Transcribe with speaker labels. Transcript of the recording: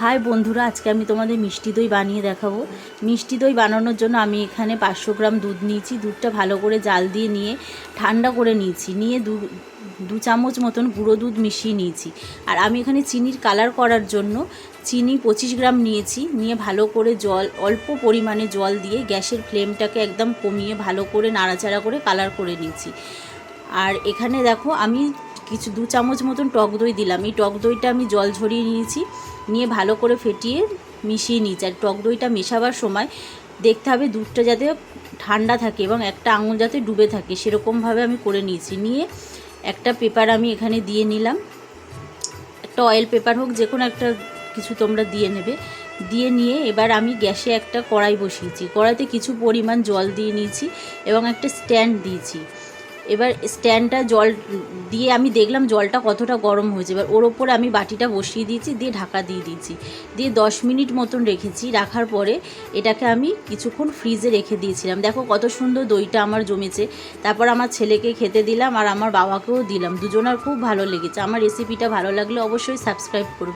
Speaker 1: High বন্ধুরা, আজকে আমি তোমাদের মিষ্টি দই বানিয়ে দেখাবো। মিষ্টি দই বানানোর জন্য আমি এখানে পাঁচশো গ্রাম দুধ নিয়েছি। দুধটা ভালো করে জাল দিয়ে নিয়ে ঠান্ডা করে নিয়েছি। নিয়ে দু দু চামচ মতন গুঁড়ো দুধ মিশিয়ে নিয়েছি। আর আমি এখানে চিনির কালার করার জন্য চিনি পঁচিশ গ্রাম নিয়েছি। নিয়ে ভালো করে জল, অল্প পরিমাণে জল দিয়ে গ্যাসের ফ্লেমটাকে একদম কমিয়ে ভালো করে নাড়াচাড়া করে কালার করে নিয়েছি। আর এখানে দেখো, আমি কিছু দু চামচ মতন টক দই দিলাম। এই টক দইটা আমি জল ঝরিয়ে নিয়েছি। নিয়ে ভালো করে ফেটিয়ে মিশিয়ে নিয়েছি। আর টক দইটা মেশাবার সময় দেখতে হবে দুধটা যাতে ঠান্ডা থাকে এবং একটা আঙুল যাতে ডুবে থাকে। সেরকমভাবে আমি করে নিয়েছি। নিয়ে একটা পেপার আমি এখানে দিয়ে নিলাম। একটা অয়েল পেপার হোক, যে কোনো একটা কিছু তোমরা দিয়ে নেবে। দিয়ে নিয়ে এবার আমি গ্যাসে একটা কড়াই বসিয়েছি। কড়াইতে কিছু পরিমাণ জল দিয়ে নিয়েছি এবং একটা স্ট্যান্ড দিয়েছি। এবার স্ট্যান্ডটা জল দিয়ে আমি দেখলাম জলটা কতটা গরম হয়েছে। এবার ওর ওপরে আমি বাটিটা বসিয়ে দিয়েছি, দিয়ে ঢাকা দিয়ে দিয়েছি। দিয়ে দশ মিনিট মতন রেখেছি। রাখার পরে এটাকে আমি কিছুক্ষণ ফ্রিজে রেখে দিয়েছিলাম। দেখো কত সুন্দর দইটা আমার জমেছে। তারপর আমার ছেলেকে খেতে দিলাম আর আমার বাবাকেও দিলাম। দুজনার খুব ভালো লেগেছে। আমার রেসিপিটা ভালো লাগলে অবশ্যই সাবস্ক্রাইব করবে।